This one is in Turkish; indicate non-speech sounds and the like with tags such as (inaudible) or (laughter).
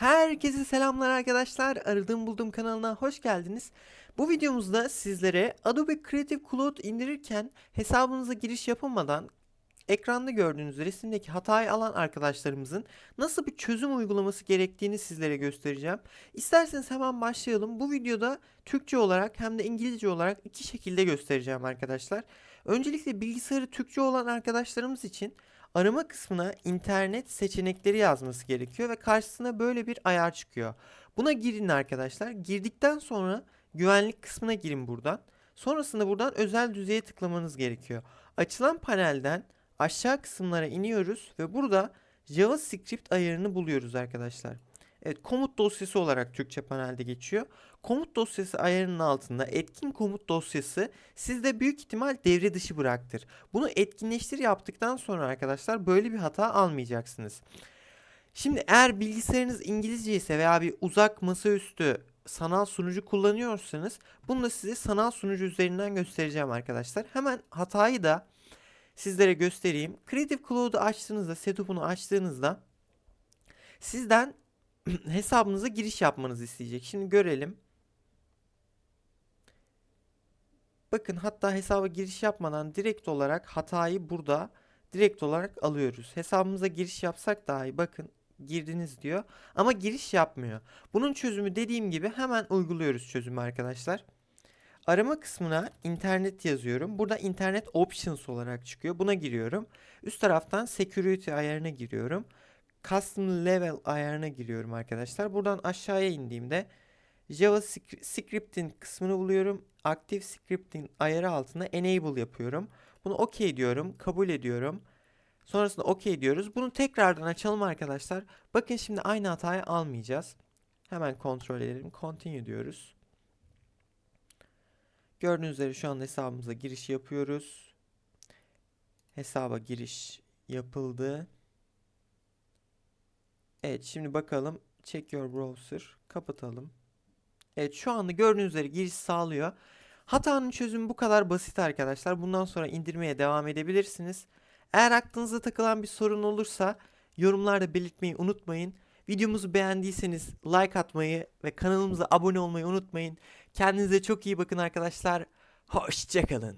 Herkese selamlar arkadaşlar. Aradığım buldum kanalına hoş geldiniz. Bu videomuzda sizlere Adobe Creative Cloud indirirken hesabınıza giriş yapamadan ekranda gördüğünüz resimdeki hatayı alan arkadaşlarımızın nasıl bir çözüm uygulaması gerektiğini sizlere göstereceğim. İsterseniz hemen başlayalım. Bu videoda Türkçe olarak hem de İngilizce olarak iki şekilde göstereceğim arkadaşlar. Öncelikle bilgisayarı Türkçe olan arkadaşlarımız için arama kısmına internet seçenekleri yazması gerekiyor ve karşısına böyle bir ayar çıkıyor. Buna girin arkadaşlar. Girdikten sonra güvenlik kısmına girin buradan. Sonrasında buradan özel düzeye tıklamanız gerekiyor. Açılan panelden aşağı kısımlara iniyoruz ve burada JavaScript ayarını buluyoruz arkadaşlar. Evet komut dosyası olarak Türkçe panelde geçiyor. Komut dosyası ayarının altında etkin komut dosyası sizde büyük ihtimal devre dışı bıraktır. Bunu etkinleştir yaptıktan sonra arkadaşlar böyle bir hata almayacaksınız. Şimdi eğer bilgisayarınız İngilizce ise veya bir uzak masaüstü sanal sunucu kullanıyorsanız bunu da size sanal sunucu üzerinden göstereceğim arkadaşlar. Hemen hatayı da sizlere göstereyim. Creative Cloud'u açtığınızda, setup'unu açtığınızda sizden (clears throat) hesabınıza giriş yapmanızı isteyecek. Şimdi görelim. Bakın hatta hesaba giriş yapmadan direkt olarak hatayı burada direkt olarak alıyoruz. Hesabımıza giriş yapsak dahi bakın girdiniz diyor ama giriş yapmıyor. Bunun çözümü dediğim gibi hemen uyguluyoruz çözümü arkadaşlar. Arama kısmına internet yazıyorum. Burada internet options olarak çıkıyor. Buna giriyorum. Üst taraftan security ayarına giriyorum. Custom level ayarına giriyorum arkadaşlar. Buradan aşağıya indiğimde JavaScript'in kısmını buluyorum. Active Scripting ayarı altında enable yapıyorum. Bunu OK diyorum. Kabul ediyorum. Sonrasında OK diyoruz. Bunu tekrardan açalım arkadaşlar. Bakın şimdi aynı hatayı almayacağız. Hemen kontrol edelim. Continue diyoruz. Gördüğünüz üzere şu anda hesabımıza giriş yapıyoruz. Hesaba giriş yapıldı. Evet şimdi bakalım. Check your browser. Kapatalım. Evet şu anda gördüğünüz üzere giriş sağlıyor. Hatanın çözümü bu kadar basit arkadaşlar. Bundan sonra indirmeye devam edebilirsiniz. Eğer aklınıza takılan bir sorun olursa yorumlarda belirtmeyi unutmayın. Videomuzu beğendiyseniz like atmayı ve kanalımıza abone olmayı unutmayın. Kendinize çok iyi bakın arkadaşlar. Hoşçakalın.